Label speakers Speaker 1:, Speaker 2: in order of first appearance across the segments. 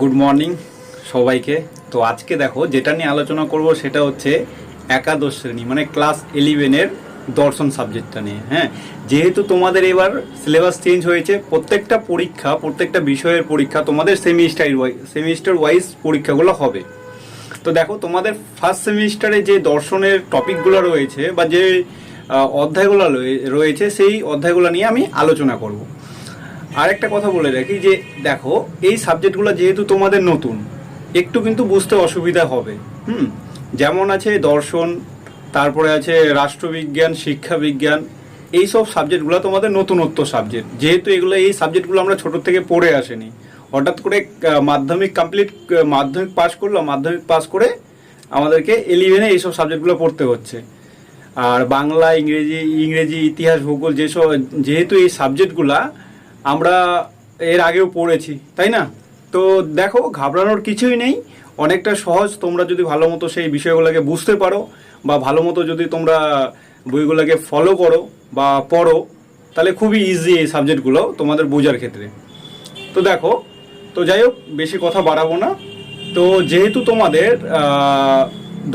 Speaker 1: Good morning সবাইকে। তো আজকে দেখো যেটা নিয়ে আলোচনা করব সেটা হচ্ছে একাদশ শ্রেণি মানে ক্লাস ইলেভেনের দর্শন সাবজেক্টটা নিয়ে হ্যাঁ? যেহেতু তোমাদের এবার সিলেবাস চেঞ্জ হয়েছে, প্রত্যেকটা পরীক্ষা, প্রত্যেকটা বিষয়ের পরীক্ষা তোমাদের সেমিস্টার সেমিস্টার ওয়াইজ পরীক্ষাগুলো হবে। তো দেখো তোমাদের ফার্স্ট সেমিস্টারে যে দর্শনের টপিকগুলো রয়েছে বা যে অধ্যায়গুলো রয়ে- রয়েছে, সেই অধ্যায়গুলো নিয়ে আমি আলোচনা করব। আর একটা কথা বলে রাখি যে, দেখো, এই সাবজেক্টগুলো যেহেতু তোমাদের নতুন, একটু কিন্তু বুঝতে অসুবিধা হবে। হুম? যেমন আছে দর্শন, তারপরে আছে রাষ্ট্রবিজ্ঞান, শিক্ষাবিজ্ঞান, এই সব সাবজেক্টগুলো তোমাদের নতুনত্ব সাবজেক্ট। যেহেতু এগুলো, এই সাবজেক্টগুলো আমরা ছোট থেকে পড়ে আসেনি। হঠাৎ করে মাধ্যমিক কমপ্লিট মাধ্যমিক পাস করলাম মাধ্যমিক পাস করে আমাদেরকে ইলেভেনে এইসব সাবজেক্টগুলো পড়তে হচ্ছে। আর বাংলা, ইংরেজি ইংরেজি, ইতিহাস, ভূগোল, যেসব, যেহেতু এই সাবজেক্টগুলা আমরা এর আগেও পড়েছি, তাই না? তো দেখো, ঘাবড়ানোর কিছুই নেই। অনেকটা সহজ, তোমরা যদি ভালো মতো সেই বিষয়গুলোকে বুঝতে পারো বা ভালো মতো যদি তোমরা বইগুলোকে ফলো করো বা পড়ো, তাহলে খুবই ইজি এই সাবজেক্টগুলো তোমাদের বোঝার ক্ষেত্রে। তো দেখো, তো যাই হোক, বেশি কথা বাড়াবো না। তো যেহেতু তোমাদের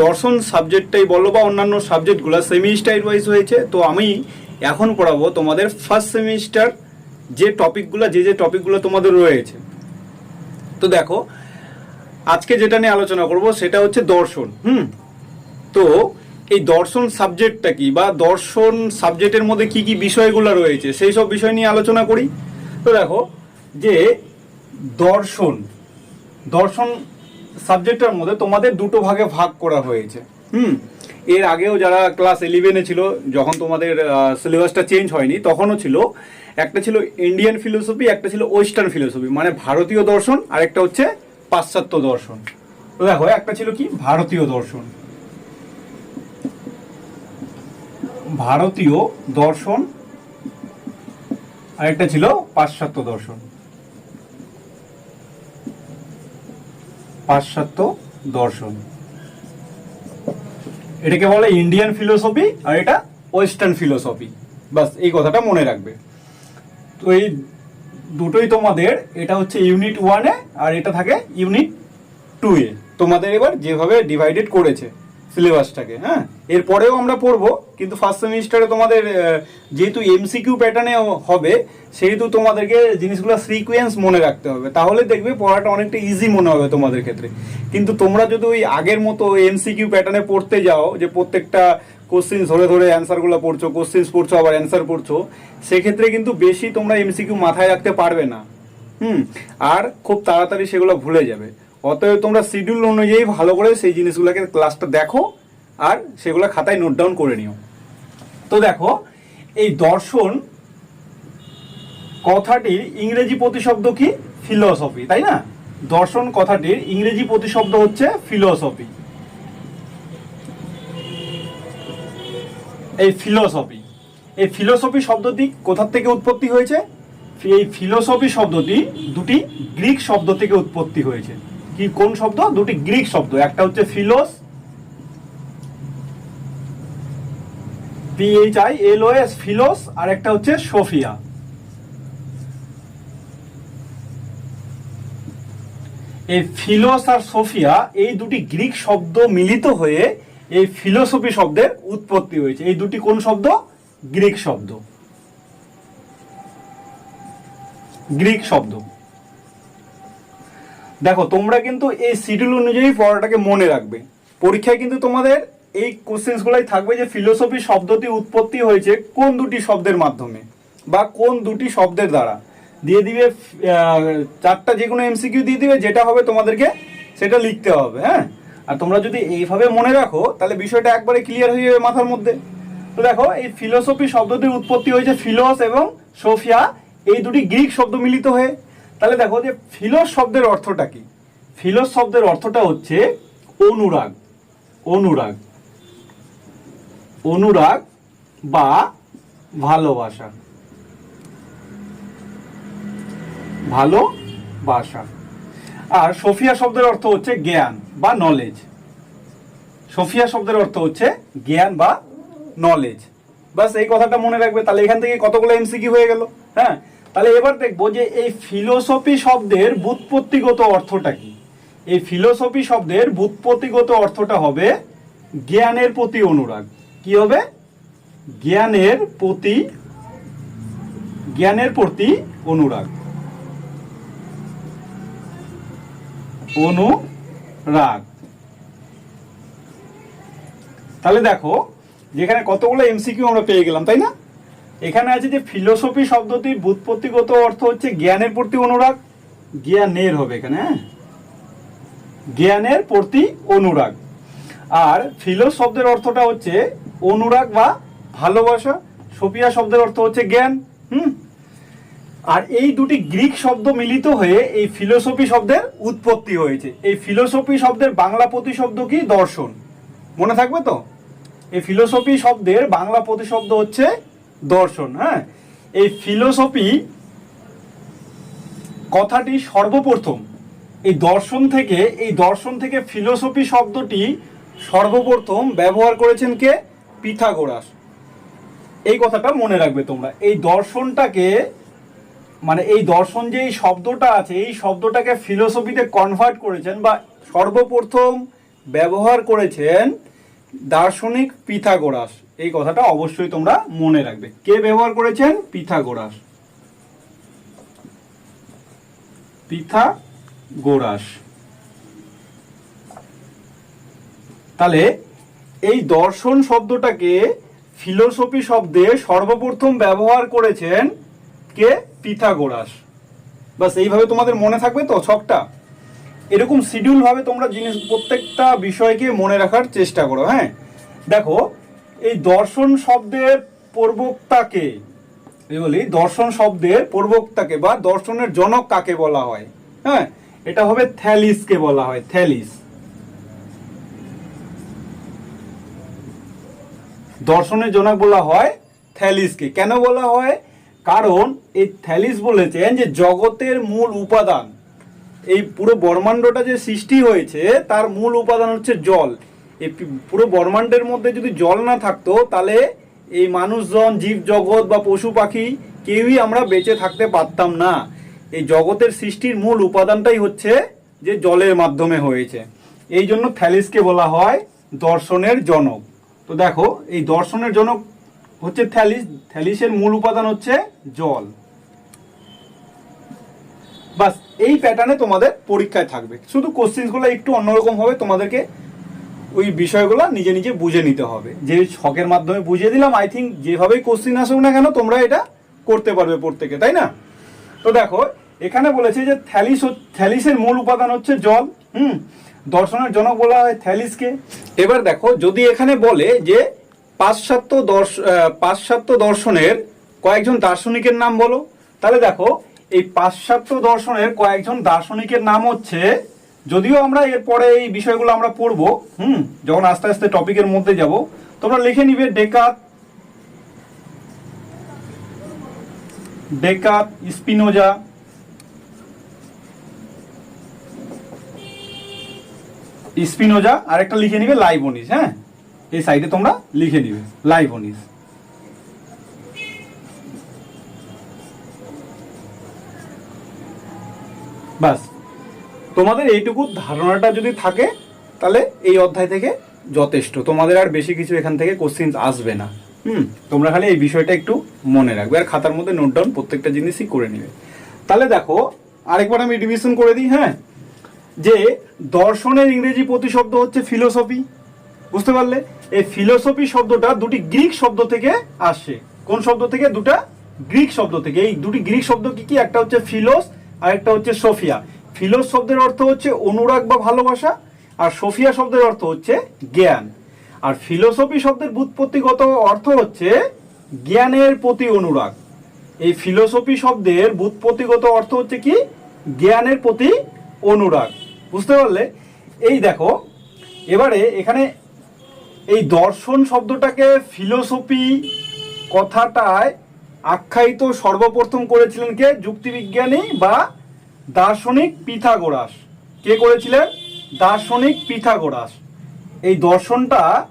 Speaker 1: দর্শন সাবজেক্টটাই বলো বা অন্যান্য সাবজেক্টগুলো সেমিস্টার ওয়াইজ হয়েছে, তো আমি এখন পড়াবো তোমাদের ফার্স্ট সেমিস্টার যে টপিকগুলো, যে যে টপিকগুলো তোমাদের রয়েছে। তো দেখো, আজকে যেটা নিয়ে আলোচনা করব সেটা হচ্ছে দর্শন, হুম? তো এই দর্শন সাবজেক্টটা কি বা দর্শন সাবজেক্টের মধ্যে কি কি বিষয়গুলো রয়েছে, সেই সব বিষয় নিয়ে আলোচনা করি। তো দেখো, যে দর্শন দর্শন সাবজেক্টের মধ্যে তোমাদের দুটো ভাগে ভাগ করা হয়েছে, হুম? এর আগেও যারা ক্লাস ইলেভেনে ছিল, যখন তোমাদের সিলেবাসটা চেঞ্জ হয়নি, তখনও ছিল। একটা ছিল ইন্ডিয়ান ফিলোসফি একটা ছিল ওয়েস্টার্ন ফিলোসফি মানে ভারতীয় দর্শন আর একটা হচ্ছে পাশ্চাত্য দর্শন। তো দেখো, একটা ছিল কি? ভারতীয় দর্শন। ভারতীয় দর্শন আর একটা ছিল পাশ্চাত্য দর্শন। পাশ্চাত্য দর্শন। এটাকে বলে ইন্ডিয়ান ফিলোসফি আর এটা ওয়েস্টার্ন ফিলোসফি বাস, এই কথাটা মনে রাখবে। তো এই দুটোই তোমাদের, এটা হচ্ছে ইউনিট ওয়ানে আর এটা থাকে ইউনিট টু এ। তোমাদের এবার যেভাবে ডিভাইডেড করেছে সিলেবাসটাকে হ্যাঁ? এরপরেও আমরা পড়ব, কিন্তু ফার্স্ট সেমিস্টারে তোমাদের যেহেতু এমসিকিউ প্যাটার্নে হবে, সেহেতু তোমাদেরকে জিনিসগুলো সিকুয়েন্স মনে রাখতে হবে। তাহলে দেখবে পড়াটা অনেকটা ইজি মনে হবে তোমাদের ক্ষেত্রে। কিন্তু তোমরা যদি ওই আগের মতো এমসিকিউ প্যাটার্নে পড়তে যাও, যে প্রত্যেকটা কোশ্চিন ধরে ধরে অ্যান্সারগুলো পড়ছো কোশ্চিন পড়ছো, আবার অ্যান্সার পড়ছো, সেক্ষেত্রে কিন্তু বেশি তোমরা এমসিকিউ মাথায় রাখতে পারবে না। হুম? আর খুব তাড়াতাড়ি সেগুলো ভুলে যাবে। অতএব তোমরা শিডিউল অনুযায়ী ভালো করে সেই জিনিসগুলোকে ক্লাসটা দেখো আর সেগুলো খাতায় নোট ডাউন করে নিও। তো দেখো, এই দর্শন কথাটির ইংরেজি প্রতিশব্দ কি? ফিলসফি তাই না? দর্শন কথাটির ইংরেজি প্রতিশব্দ হচ্ছে ফিলসফি এই ফিলসফি এই ফিলসফি শব্দটি কোথার থেকে উৎপত্তি হয়েছে? এই ফিলসফি শব্দটি দুটি গ্রিক শব্দ থেকে উৎপত্তি হয়েছে। কি, কোন শব্দ? দুটি গ্রিক শব্দ। একটা হচ্ছে ফিলোস পিএইচ আই এল ও ফিলোস, আর একটা হচ্ছে সোফিয়া। এই ফিলোস আর সোফিয়া, এই দুটি গ্রিক শব্দ মিলিত হয়ে এই ফিলোসফি শব্দের উৎপত্তি হয়েছে। এই দুটি কোন শব্দ? গ্রিক শব্দ। গ্রিক শব্দ। দেখো, তোমরা কিন্তু এই শিডিউল অনুযায়ী পড়াটাকে মনে রাখবে। পরীক্ষায় কিন্তু তোমাদের এই কোশ্চেন্সগুলাই থাকবে যে ফিলোসফি শব্দটি উৎপত্তি হয়েছে কোন দুটি শব্দের মাধ্যমে বা কোন দুটি শব্দের দ্বারা। দিয়ে দিবে চারটা যে কোনো এমসিকিউ দিয়ে দিবে, যেটা হবে তোমাদেরকে সেটা লিখতে হবে হ্যাঁ? আর তোমরা যদি এইভাবে মনে রাখো, তাহলে বিষয়টা একবারে ক্লিয়ার হয়ে যাবে মাথার মধ্যে। তো দেখো, এই ফিলোসফি শব্দটির উৎপত্তি হয়েছে ফিলোস এবং সোফিয়া, এই দুটি গ্রিক শব্দ মিলিত হয়ে। তাহলে দেখো যে ফিলোস শব্দের অর্থটা কি? ফিলোস শব্দের অর্থটা হচ্ছে অনুরাগ। অনুরাগ। অনুরাগ বা ভালোবাসা। ভালোবাসা। আর সোফিয়া শব্দের অর্থ হচ্ছে জ্ঞান বা নলেজ সোফিয়া শব্দের অর্থ হচ্ছে জ্ঞান বা নলেজ বাস এই কথাটা মনে রাখবে। তাহলে এখান থেকে কতগুলো এমসিকিউ হয়ে গেল? হ্যাঁ? তাহলে এবার দেখব যে এই ফিলোসফি শব্দের বুৎপত্তিগত অর্থটা কি? এই ফিলোসফি শব্দের বুৎপত্তিগত অর্থটা হবে জ্ঞানের প্রতি অনুরাগ। কি হবে? জ্ঞানের প্রতি জ্ঞানের প্রতি অনুরাগ। অনুরাগ। তাহলে দেখো, যেখানে কতগুলো এমসিকিউ আমরা পেয়ে গেলাম, তাই না? এখানে আছে যে ফিলোসফি শব্দটির বুৎপত্তিগত অর্থ হচ্ছে জ্ঞানের প্রতি অনুরাগ। জ্ঞানের হবে এখানে হ্যাঁ? জ্ঞানের প্রতি অনুরাগ। আর ফিলো শব্দের অর্থটা হচ্ছে অনুরাগ বা ভালোবাসা। সোফিয়া শব্দের অর্থ হচ্ছে জ্ঞান, হুম? আর এই দুটি গ্রিক শব্দ মিলিত হয়ে এই ফিলোসফি শব্দের উৎপত্তি হয়েছে। এই ফিলোসফি শব্দের বাংলা প্রতিশব্দ কি? দর্শন। মনে থাকবে তো? এই ফিলোসফি শব্দের বাংলা প্রতিশব্দ হচ্ছে দর্শন হ্যাঁ? এই ফিলোসফি কথাটি সর্বপ্রথম। এই দর্শন থেকে, এই দর্শন থেকে ফিলোসফি শব্দটি সর্বপ্রথম ব্যবহার করেছেন কে? পিথাগোরাস। এই কথাটা মনে রাখবে তোমরা। এই দর্শনটাকে মানে এই দর্শন যে এই শব্দটা আছে, এই শব্দটাকে ফিলোসফিতে কনভার্ট করেছেন বা সর্বপ্রথম ব্যবহার করেছেন দার্শনিক পিথাগোরাস। এই কথাটা অবশ্যই তোমরা মনে রাখবে। কে ব্যবহার করেছেন? পিথাগোরাস। পিথাগোরাস। তাহলে এই দর্শন শব্দটাকে ফিলোসফি শব্দে সর্বপ্রথম ব্যবহার করেছেন কে? পিথাগোরাস। বাস এইভাবে তোমাদের মনে থাকবে তো ছকটা? এরকম শিডিউল ভাবে তোমরা জিনিস, প্রত্যেকটা বিষয়কে মনে রাখার চেষ্টা করো হ্যাঁ? দেখো, এই দর্শন শব্দের প্রবক্তাকে বলি? দর্শন শব্দের প্রবক্তাকে বা দর্শনের জনক কাকে বলা হয় হ্যাঁ? এটা হবে থ্যালিসকে বলা হয়, থ্যালিস। দর্শনের জনক বলা হয় থ্যালিসকে। কেন বলা হয়? কারণ এই থ্যালিস বলেছেন যে জগতের মূল উপাদান এই পুরো ব্রহ্মাণ্ডটা যে সৃষ্টি হয়েছে, তার মূল উপাদান হচ্ছে জল। এই পুরো ব্রহ্মাণ্ডের মধ্যে যদি জল না থাকতো, তাহলে এই মানুষজন জীব জগৎ বা পশু পাখি কেউই আমরা বেঁচে থাকতে পারতাম না। এই জগতের সৃষ্টির মূল উপাদানটাই হচ্ছে যে জলের মাধ্যমে হয়েছে। এই জন্য থ্যালিসকে বলা হয় দর্শনের জনক। তো দেখো, এই দর্শনের জনক হচ্ছে থ্যালিস। থ্যালিসের মূল উপাদান হচ্ছে জল। বাস এই প্যাটার্নে তোমাদের পরীক্ষায় থাকবে। শুধু কোশ্চিনগুলো একটু অন্যরকম হবে, তোমাদেরকে ওই বিষয়গুলো নিজে নিজে বুঝে নিতে হবে। যে ছকের মাধ্যমে বুঝিয়ে দিলাম আই থিঙ্ক যেভাবেই কোশ্চিন আসুক না কেন, তোমরা এটা করতে পারবে প্রত্যেকে, তাই না? তো দেখো, এখানে বলেছে যে থ্যালিস থ্যালিসের মূল উপাদান হচ্ছে জল, হুম? দর্শনের জনক বলা হয় থ্যালিসকে এবার দেখো, যদি এখানে বলে যে পাশ্চাত্য দর্শ পাশ্চাত্য দর্শনের কয়েকজন দার্শনিকের নাম বলো, তাহলে দেখো এই পাশ্চাত্য দর্শনের কয়েকজন দার্শনিকের নাম হচ্ছে, যদিও আমরা এরপরে এই বিষয়গুলো আমরা পড়ব, হুম, যখন আস্তে আস্তে টপিকের মধ্যে যাব, তোমরা লিখে নিবে ডেকাত ডেকাত স্পিনোজা স্পিনোজা আর একটা লিখে নিবে লাইবনিস হ্যাঁ? এই সাইডে তোমরা লিখে নিবে, লাইবনিস। বাস। তোমাদের এইটুকু ধারণাটা যদি থাকে, তাহলে এই অধ্যায় থেকে যথেষ্ট। তোমাদের আর বেশি কিছু এখান থেকে কোশ্চিন আসবে না। হুম, তোমরা খালি এই বিষয়টা একটু মনে রাখবে আর খাতার মধ্যে নোট ডাউন প্রত্যেকটা জিনিসই করে নেবে। তাহলে দেখো, আরেকবার আমি রিভিশন করে দিই হ্যাঁ? যে দর্শনের ইংরেজি প্রতিশব্দ হচ্ছে ফিলোসফি বুঝতে পারলে? এই ফিলোসফি শব্দটা দুটি গ্রিক শব্দ থেকে আসে। কোন শব্দ থেকে? দুটা গ্রিক শব্দ থেকে। এই দুটি গ্রিক শব্দ কি কি? একটা হচ্ছে ফিলোস আর একটা হচ্ছে সোফিয়া। ফিলোস শব্দের অর্থ হচ্ছে অনুরাগ বা ভালোবাসা, আর সোফিয়া শব্দের অর্থ হচ্ছে জ্ঞান। আর ফিলোসফি শব্দের বুৎপত্তিগত অর্থ হচ্ছে জ্ঞানের প্রতি অনুরাগ। এই ফিলোসফি শব্দের বুৎপত্তিগত অর্থ হচ্ছে কি? জ্ঞানের প্রতি অনুরাগ। বুঝতে পারলে? এই দেখো, এবারে এখানে এই দর্শন শব্দটাকে ফিলোসফি কথাটায় আখ্যায়িত সর্বপ্রথম করেছিলেন কে? যুক্তিবিজ্ঞানী বা দার্শনিক পিথাগোরাস। কে করেছিলেন? দার্শনিক পিথাগোরাস। এই দর্শনটা,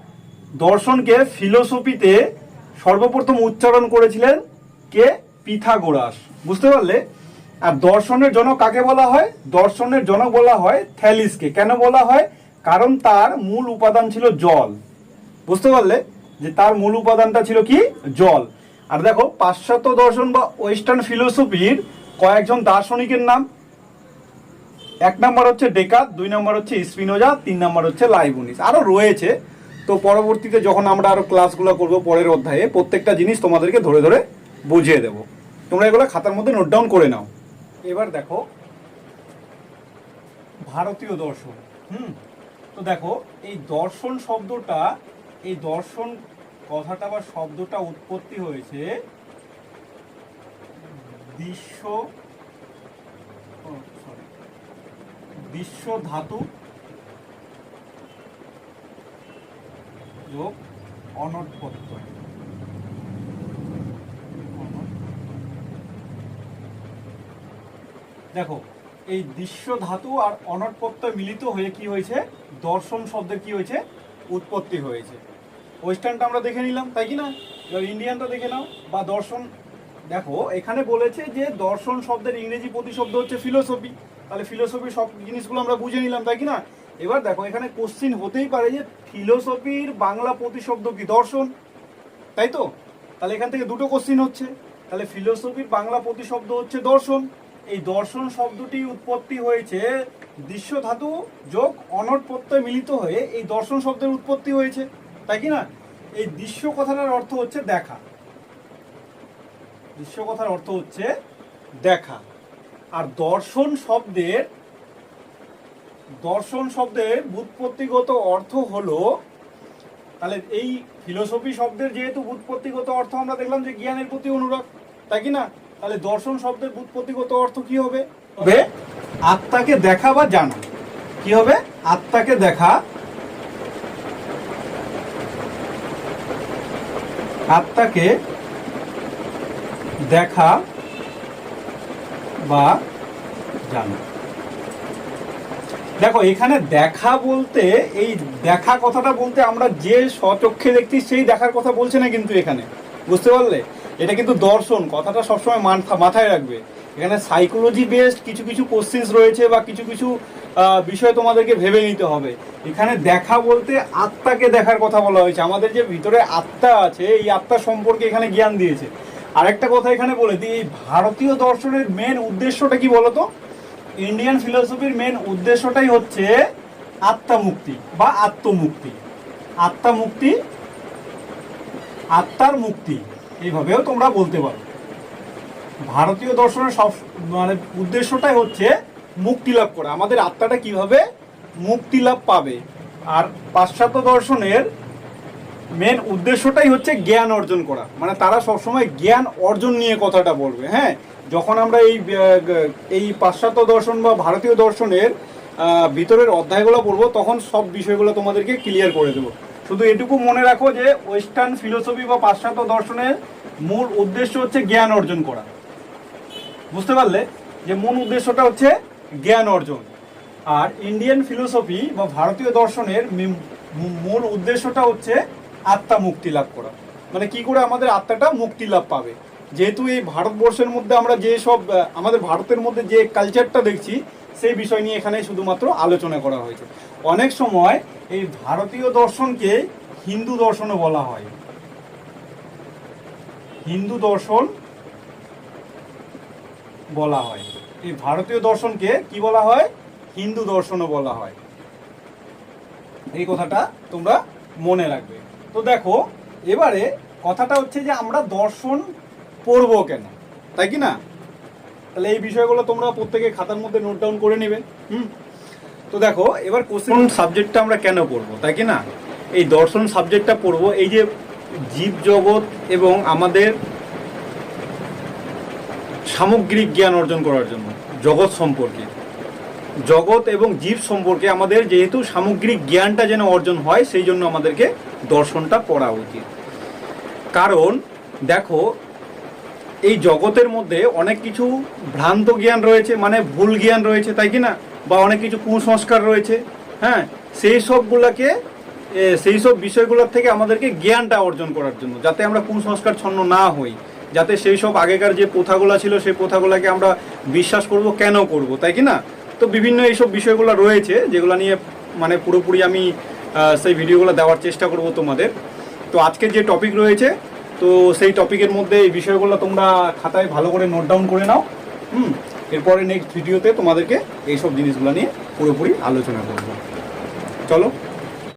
Speaker 1: দর্শনকে ফিলোসফিতে সর্বপ্রথম উচ্চারণ করেছিলেন কে? পিথাগোরাস। বুঝতে পারলে? আর দর্শনের জনক কাকে বলা হয়? দর্শনের জনক বলা হয় থ্যালিসকে। কেন বলা হয়? কারণ তার মূল উপাদান ছিল জল। বুঝতে পারলে? যে তার মূল উপাদানটা ছিল কি? জল। আর দেখো, পাশ্চাত্য দর্শন বা ওয়েস্টার্ন ফিলোসফির কয়েকজন দার্শনিকের নাম। এক নম্বর হচ্ছে ডেকাত, দুই নম্বর হচ্ছে স্পিনোজা, তিন নম্বর হচ্ছে লাইবুনিস। আরও রয়েছে। তো পরবর্তীতে যখন আমরা আরও ক্লাসগুলো করব পরের অধ্যায়ে, প্রত্যেকটা জিনিস তোমাদেরকে ধরে ধরে বুঝিয়ে দেব। তোমরা এগুলো খাতার মধ্যে নোট ডাউন করে নাও। এবার দেখো, ভারতীয় দর্শন। হুম, তো দেখো, এই দর্শন শব্দটা, এই দর্শন কথাটা বা শব্দটা উৎপত্তি হয়েছে বিশ্ব বিশ্ব ধাতু যোগ অনটপত্তয় দেখো, এই দৃশ্য ধাতু আর অনটপত্তয় মিলিত হয়ে কি হয়েছে? দর্শন শব্দের কি হয়েছে? উৎপত্তি হয়েছে। ওয়েস্টার্নটা আমরা দেখে নিলাম, তাই কি না? এবার ইন্ডিয়ানটা দেখে নাও, বা দর্শন। দেখো, এখানে বলেছে যে দর্শন শব্দের ইংরেজি প্রতিশব্দ হচ্ছে ফিলোসফি তাহলে ফিলোসফি সব জিনিসগুলো আমরা বুঝে নিলাম, তাই কি না? এবার দেখো, এখানে কোশ্চিন হতেই পারে যে ফিলোসফির বাংলা প্রতিশব্দ কি দর্শন? তাই তো? তাহলে এখান থেকে দুটো কোশ্চিন হচ্ছে। তাহলে ফিলোসফির বাংলা প্রতিশব্দ হচ্ছে দর্শন। এই দর্শন শব্দটি উৎপত্তি হয়েছে দৃশ্য ধাতু যোগ অনট প্রত্যয় মিলিত হয়ে এই দর্শন শব্দের উৎপত্তি হয়েছে। তাই কি না? এই দৃশ্য কথাটার অর্থ হচ্ছে দেখা। দৃশ্য কথার অর্থ হচ্ছে দেখা। আর দর্শন শব্দের দর্শন শব্দের বুৎপত্তিগত অর্থ হলো তাহলে এই ফিলোসফি শব্দের যেহেতু বুৎপত্তিগত অর্থ আমরা দেখলাম যে জ্ঞানের প্রতি অনুরাগ তাই কি না? তাহলে দর্শন শব্দের বুৎপত্তিগত অর্থ কি হবে? হবে আত্মাকে দেখা বা জানা। কি হবে? আত্মাকে দেখা আত্মাকে দেখা বা জানা। দেখো, এখানে দেখা বলতে, এই দেখা কথাটা বলতে আমরা যে স্বচক্ষে দেখছি, সেই দেখার কথা বলছে না কিন্তু এখানে। বুঝতে পারলে? এটা কিন্তু দর্শন, কথাটা সবসময় মাথা- মাথায় রাখবে। এখানে সাইকোলজি বেসড কিছু কিছু কোশ্চিন্স রয়েছে বা কিছু কিছু বিষয় তোমাদেরকে ভেবে নিতে হবে। এখানে দেখা বলতে আত্মাকে দেখার কথা বলা হয়েছে। আমাদের যে ভিতরে আত্মা আছে, এই আত্মা সম্পর্কে এখানে জ্ঞান দিয়েছে। আরেকটা কথা এখানে বলে দিই, এই ভারতীয় দর্শনের মেন উদ্দেশ্যটা কি বলতো? ইন্ডিয়ান ফিলোসফির মেন উদ্দেশ্যটাই হচ্ছে আত্মামুক্তি বা আত্মমুক্তি। আত্মামুক্তি, আত্মার মুক্তি, এইভাবেও তোমরা বলতে পারো। ভারতীয় দর্শনের সব মানে উদ্দেশ্যটাই হচ্ছে মুক্তি লাভ করা। আমাদের আত্মাটা কীভাবে মুক্তি লাভ পাবে? আর পাশ্চাত্য দর্শনের মেন উদ্দেশ্যটাই হচ্ছে জ্ঞান অর্জন করা। মানে তারা সবসময় জ্ঞান অর্জন নিয়ে কথাটা বলবে হ্যাঁ? যখন আমরা এই এই পাশ্চাত্য দর্শন বা ভারতীয় দর্শনের ভিতরের অধ্যায়গুলো পড়ব, তখন সব বিষয়গুলো তোমাদেরকে ক্লিয়ার করে দেবো। শুধু এটুকু মনে রাখো যে ওয়েস্টার্ন ফিলোসফি বা পাশ্চাত্য দর্শনের মূল উদ্দেশ্য হচ্ছে জ্ঞান অর্জন করা। বুঝতে পারলে যে মূল উদ্দেশ্যটা হচ্ছে জ্ঞান অর্জন। আর ইন্ডিয়ান ফিলোসফি বা ভারতীয় দর্শনের মূল উদ্দেশ্যটা হচ্ছে আত্মা মুক্তি লাভ করা। মানে কি করে আমাদের আত্মাটা মুক্তি লাভ পাবে। যেহেতু এই ভারতবর্ষের মধ্যে আমরা যে সব আমাদের ভারতের মধ্যে যে কালচারটা দেখছি, সেই বিষয় নিয়ে এখানে শুধুমাত্র আলোচনা করা হয়েছে। অনেক সময় এই ভারতীয় দর্শনকে হিন্দু দর্শনও বলা হয়। হিন্দু দর্শন বলা হয়। এই ভারতীয় দর্শনকে কি বলা হয়? হিন্দু দর্শনও বলা হয়। এই কথাটা তোমরা মনে রাখবে। তো দেখো, এবারে কথাটা হচ্ছে যে আমরা দর্শন পড়ব কেন? তাই কি না? তাহলে এই বিষয়গুলো তোমরা প্রত্যেকে খাতার মধ্যে নোট ডাউন করে নেবে। হুম? তো দেখো, এবার কোশ্চেন সাবজেক্টটা আমরা কেন পড়ব? তাই কি না? এই দর্শন সাবজেক্টটা পড়ব। এই যে জীব জগৎ এবং আমাদের সামগ্রিক জ্ঞান অর্জন করার জন্য, জগৎ সম্পর্কে। জগৎ এবং জীব সম্পর্কে আমাদের যেহেতু সামগ্রিক জ্ঞানটা যেন অর্জন হয়, সেই জন্য আমাদেরকে দর্শনটা পড়া উচিত। কারণ, দেখো, এই জগতের মধ্যে অনেক কিছু ভ্রান্ত জ্ঞান রয়েছে মানে ভুল জ্ঞান রয়েছে, তাই কি না? বা অনেক কিছু কুসংস্কার রয়েছে হ্যাঁ? সেই সবগুলোকে সেই সব বিষয়গুলোর থেকে আমাদেরকে জ্ঞানটা অর্জন করার জন্য, যাতে আমরা কুসংস্কার ছন্ন না হই। যাতে সেই সব আগেকার যে প্রথাগুলো ছিল, সেই প্রথাগুলোকে আমরা বিশ্বাস করব, কেন করব, তাই কি না? তো বিভিন্ন এইসব বিষয়গুলো রয়েছে, যেগুলো নিয়ে মানে পুরোপুরি আমি সেই ভিডিওগুলো দেওয়ার চেষ্টা করব তোমাদের। তো আজকে যে টপিক রয়েছে, তো সেই টপিকের মধ্যে এই বিষয়গুলো তোমরা খাতায় ভালো করে নোট ডাউন করে নাও, হুম? এরপরে নেক্সট ভিডিওতে তোমাদেরকে এইসব জিনিসগুলো নিয়ে পুরোপুরি আলোচনা করব। চলো।